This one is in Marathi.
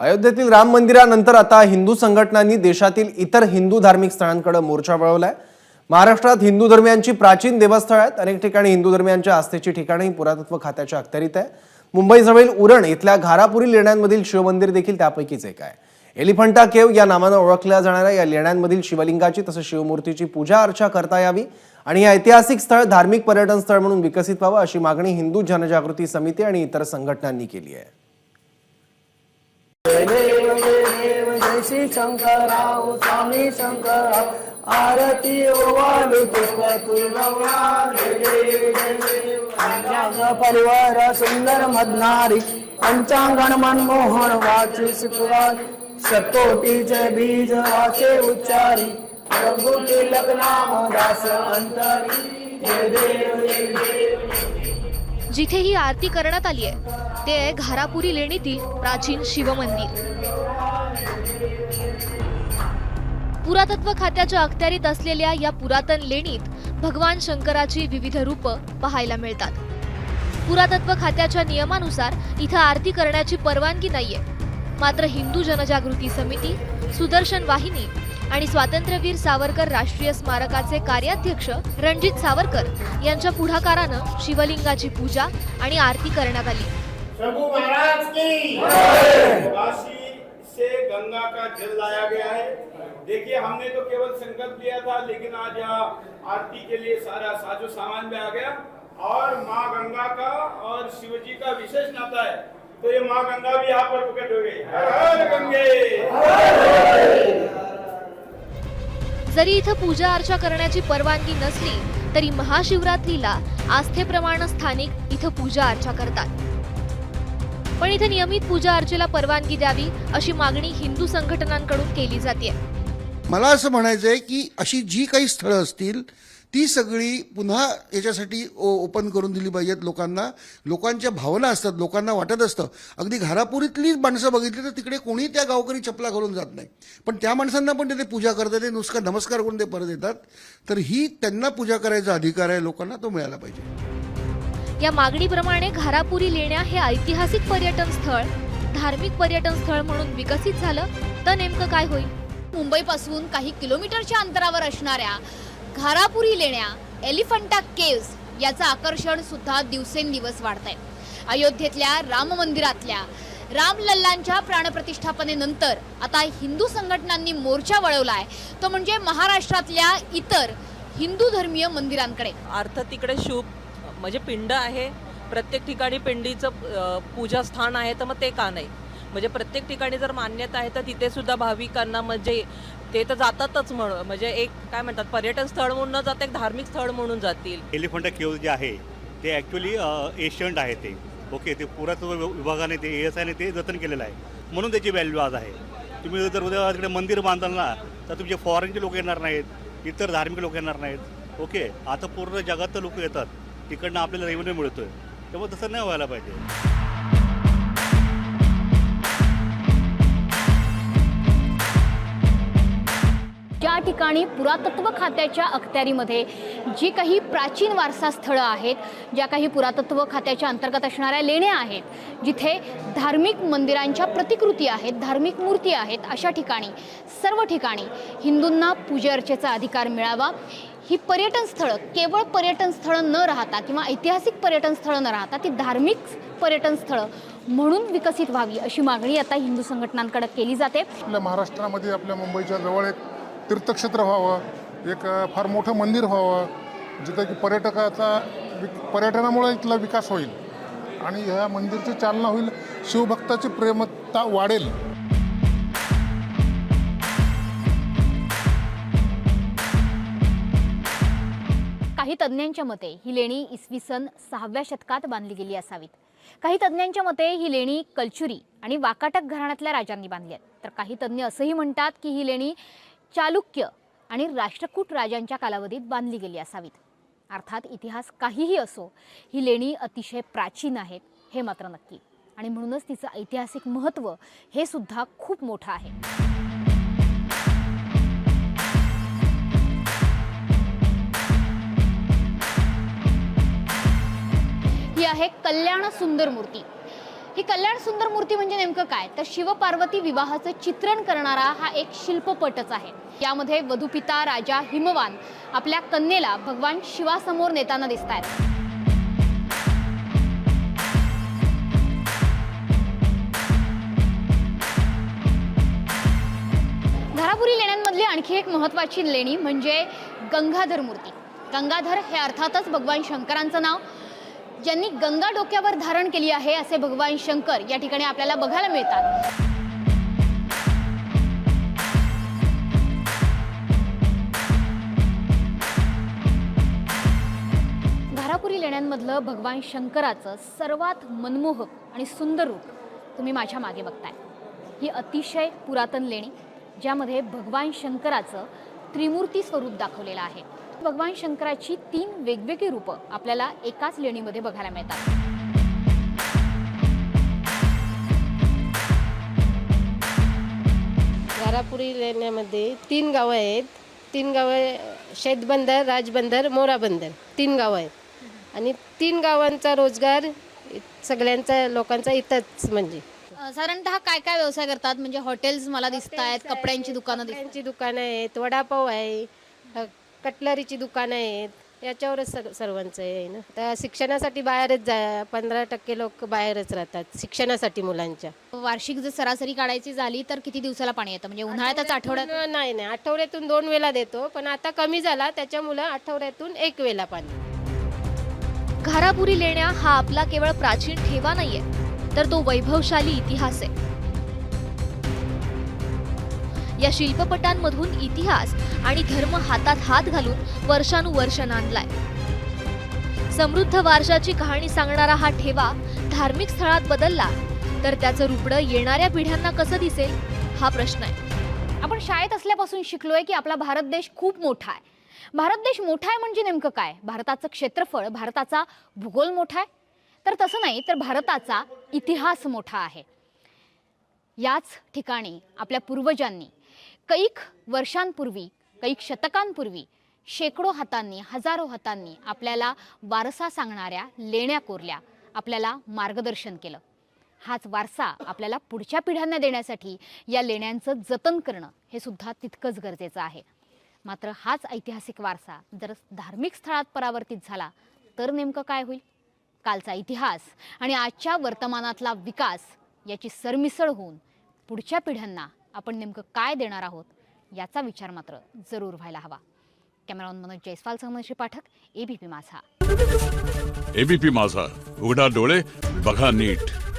अयोध्येतील राम मंदिरानंतर आता हिंदू संघटनांनी देशातील इतर हिंदू धार्मिक स्थळांकडे मोर्चा वळवलाय. महाराष्ट्रात हिंदू धर्मियांची प्राचीन देवस्थळ आहेत. अनेक ठिकाणी हिंदू धर्मियांच्या आस्थेची ठिकाणंही पुरातत्व खात्याच्या अखत्यारीत आहे. मुंबईजवळील उरण इथल्या घारापुरी लेण्यांमधील शिवमंदिर देखील त्यापैकीच एक आहे. एलिफंटा केव या नावानं ओळखल्या जाणाऱ्या या लेण्यांमधील शिवलिंगाची तसंच शिवमूर्तीची पूजा अर्चा करता यावी आणि हे ऐतिहासिक स्थळ धार्मिक पर्यटन स्थळ म्हणून विकसित व्हावं अशी मागणी हिंदू जनजागृती समिती आणि इतर संघटनांनी केली आहे. श्री शंकराव स्वामी शंकराव आरती ओवाळी पुष्प तुळगवा परिवार सुंदर मधनारी पंचांगण मनमोहन वाची सुपुरारी शतकोटीचे बीज वाचे उच्चारी प्रभूती लग्नाम दास अंतरी. देव जिथे ही आरती करण्यात आली आहे ते घारापुरी लेणीतील प्राचीन शिवमंदिर. पुरातत्व खात्याच्या अखत्यारीत असलेल्या या पुरातन लेणीत भगवान शंकराची विविध रूपं पाहायला मिळतात. पुरातत्व खात्याच्या नियमानुसार इथं आरती करण्याची परवानगी नाहीये. मात्र हिंदू जनजागृती समिती सुदर्शन वाहिनी आणि स्वातंत्र्यवीर सावरकर राष्ट्रीय स्मारकाचे कार्याध्यक्ष रणजित सावरकर यांच्या पुढाकारानं शिवलिंगाची पूजा आणि आरती करण्यात आली शंभू महाराज की काशी से गंगा का जल लाया गया है। देखिए हमने तो केवल संकल्प लिया था लेकिन आज यहाँ आरती के लिए सारा साजो सामान भी आ गया। और माँ गंगा का और शिव जी का विशेष नाता है। तो ये माँ गंगा भी यहाँ पर प्रकट हो गई। हर गंगे। जरी इथं पूजा अर्चा करण्याची परवानगी नसली तरी महाशिवरात्रीला आस्थेप्रमाणे स्थानिक इथं पूजा अर्चा करतात. पण इथे नियमित पूजा अर्चेला परवानगी द्यावी अशी मागणी हिंदू संघटनांकडून केली जाते. मला असं म्हणायचं आहे की अशी जी काही स्थळं असतील ती सगळी पुन्हा याच्यासाठी ओ ओपन करून दिली पाहिजेत लोकांना. लोकांच्या भावना असतात लोकांना वाटत असतं. अगदी घरापुरीतली माणसं बघितली तर तिकडे कोणी त्या गावकरी चपला घालून जात नाही. पण त्या माणसांना पण तिथे पूजा करतात ते नुसका नमस्कार करून ते परत येतात. तर ही त्यांना पूजा करायचा अधिकार आहे लोकांना तो मिळाला पाहिजे. या मागणीप्रमाणे घारापुरी लेण्या हे ऐतिहासिक पर्यटन स्थळ धार्मिक पर्यटन स्थळ म्हणून विकसित झालं तर नेमकं काय होईल? मुंबईपासून काही किलोमीटरच्या अंतरावर असणाऱ्या घारापुरी लेण्या एलिफंटा केव्स याचं आकर्षण सुद्धा दिवसेंदिवस वाढत आहे अयोध्येतल्या राम मंदिरातल्या रामलल्लांच्या प्राणप्रतिष्ठापनेनंतर आता हिंदू संघटनांनी मोर्चा वळवलाय. तो म्हणजे महाराष्ट्रातल्या इतर हिंदू धर्मीय मंदिरांकडे. अर्थ तिकडे शिव म्हणजे पिंड आहे प्रत्येक ठिकाणी पिंडीचं पूजास्थान आहे तर मग ते का नाही? म्हणजे प्रत्येक ठिकाणी जर मान्यता आहे तर तिथे सुद्धा भाविकांना म्हणजे ते तर जातातच म्हणून म्हणजे एक काय म्हणतात पर्यटन स्थळ म्हणून न जाता एक धार्मिक स्थळ म्हणून जातील. एलिफंटा केव्ह जे आहे ते ॲक्च्युली एशियंट आहे ते. ओके ते पुरातत्व विभागाने ते एस आयने ते जतन केलेलं आहे. म्हणून त्याची व्हॅल्यू आज आहे. तुम्ही जर उद्या तिकडे मंदिर बांधाल ना तर तुमचे फॉरेनचे लोक येणार नाहीत इतर धार्मिक लोक येणार नाहीत. ओके आता पूर्ण जगात लोक येतात. तिकडनं आपल्याला रेव्हेन्यू मिळतोय. त्यामुळे तसं नाही व्हायला पाहिजे. ज्या ठिकाणी पुरातत्व खात्याच्या अखत्यारीमध्ये जी काही प्राचीन वारसा स्थळं आहेत ज्या काही पुरातत्व खात्याच्या अंतर्गत असणाऱ्या लेण्या आहेत जिथे धार्मिक मंदिरांच्या प्रतिकृती आहेत धार्मिक मूर्ती आहेत अशा ठिकाणी सर्व ठिकाणी हिंदूंना पूजेअर्चेचा अधिकार मिळावा. ही पर्यटन स्थळं केवळ पर्यटन स्थळं न राहता किंवा ऐतिहासिक पर्यटन स्थळं न राहता ती धार्मिक पर्यटन स्थळं म्हणून विकसित व्हावी अशी मागणी आता हिंदू संघटनांकडे केली जाते. आपल्या महाराष्ट्रामध्ये आपल्या मुंबईच्या जवळ एक तीर्थक्षेत्र व्हावं एक फार मोठं मंदिर व्हावं जिथं की पर्यटकाचा विक पर्यटनामुळे इथला विकास होईल. आणि ह्या मंदिरची चालना होईल शिवभक्ताची प्रेमता वाढेल. काही तज्ज्ञांच्या मते ही लेणी इसवी सन सहाव्या शतकात बांधली गेली असावीत. काही तज्ज्ञांच्या मते ही लेणी कलचुरी आणि वाकाटक घराण्यातल्या राजांनी बांधली आहेत. तर काही तज्ज्ञ असंही म्हणतात की ही लेणी चालुक्य आणि राष्ट्रकूट राजांच्या कालावधीत बांधली गेली असावीत. अर्थात इतिहास काहीही असो ही लेणी अतिशय प्राचीन आहेत हे मात्र नक्की. आणि म्हणूनच तिचं ऐतिहासिक महत्त्व हे सुद्धा खूप मोठं आहे. आहे कल्याण सुंदर मूर्ती. ही कल्याण सुंदर मूर्ती म्हणजे नेमकं काय? तर शिवपार्वती विवाहाचं चित्रण करणारा हा एक शिल्पपटच आहे. यामध्ये वधुपिता राजा हिमवान आपल्या कन्येला भगवान शिवासमोर नेताना दिसत आहेत धारापुरी लेण्यांमधली आणखी एक महत्त्वाची लेणी म्हणजे गंगाधर मूर्ती. गंगाधर हे अर्थातच भगवान शंकरांचं नाव. ज्यांनी गंगा डोक्यावर धारण केली आहे असे भगवान शंकर या ठिकाणी आपल्याला बघायला मिळतात. धारापुरी लेण्यांमधलं भगवान शंकराचं सर्वात मनमोहक आणि सुंदर रूप तुम्ही माझ्या मागे बघताय. ही अतिशय पुरातन लेणी ज्यामध्ये भगवान शंकराचं त्रिमूर्ती स्वरूप दाखवलेलं आहे. भगवान शंकराची तीन वेगवेगळी रूपं आपल्याला एकाच लेणीमध्ये बघायला मिळतात. घारापुरी लेण्यामध्ये तीन गावं आहेत. तीन गावं शेतबंदर राजबंदर मोराबंदर तीन गावं आहेत. आणि तीन गावांचा रोजगार सगळ्यांचा लोकांचा इथंच म्हणजे. साधारणतः काय काय व्यवसाय करतात? म्हणजे हॉटेल्स मला दिसत आहेत कपड्यांची दुकानं दुकानं आहेत वडापाव आहे कटलरीची दुकानं आहेत याच्यावरच सग सर्वांचं आहे ना. तर शिक्षणासाठी बाहेरच जा पंधरा टक्के लोक बाहेरच राहतात शिक्षणासाठी मुलांच्या. वार्षिक जर सरासरी काढायची झाली तर किती दिवसाला पाणी येतं? म्हणजे उन्हाळ्यातच आठवड्यात आठवड्यात नाही नाही. आठवड्यातून दोन वेळा देतो पण आता कमी झाला त्याच्यामुळं आठवड्यातून एक वेळा पाणी. घारापुरी लेण्या हा आपला केवळ प्राचीन ठेवा नाहीये तर तो वैभवशाली इतिहास आहे. या शिल्पपटांमधून इतिहास आणि धर्म हातात हात घालून वर्षानुवर्ष नांदलाय. समृद्ध वारशाची कहाणी सांगणारा हा ठेवा धार्मिक स्थळात बदलला तर त्याचं रुपडं येणाऱ्या पिढ्यांना कसं दिसेल हा प्रश्न आहे. आपण शाळेत असल्यापासून शिकलोय की आपला भारत देश खूप मोठा आहे. भारत देश मोठा आहे म्हणजे नेमकं काय? भारताचं क्षेत्रफळ भारताचा भूगोल मोठा आहे? तर तसं नाही तर भारताचा इतिहास मोठा आहे. याच ठिकाणी आपल्या पूर्वजांनी कैक वर्षांपूर्वी कैक शतकांपूर्वी शेकडो हातांनी हजारो हातांनी आपल्याला वारसा सांगणाऱ्या लेण्या कोरल्या आपल्याला मार्गदर्शन केलं. हाच वारसा आपल्याला पुढच्या पिढ्यांना देण्यासाठी या लेण्यांचं जतन करणं हे सुद्धा तितकंच गरजेचं आहे. मात्र हाच ऐतिहासिक वारसा जर धार्मिक स्थळात परावर्तित झाला तर नेमकं काय होईल? कालचा इतिहास आणि आजच्या वर्तमानातला विकास याची सरमिसळ होऊन पुढच्या पिढ्यांना आपण नेमकं काय देणार आहोत याचा विचार मात्र जरूर व्हायला हवा. कॅमेरामन मनोज जयस्वाल सहमनशी पाठक एबीपी माझा. एबीपी माझा. उघडा डोळे बघा नीट.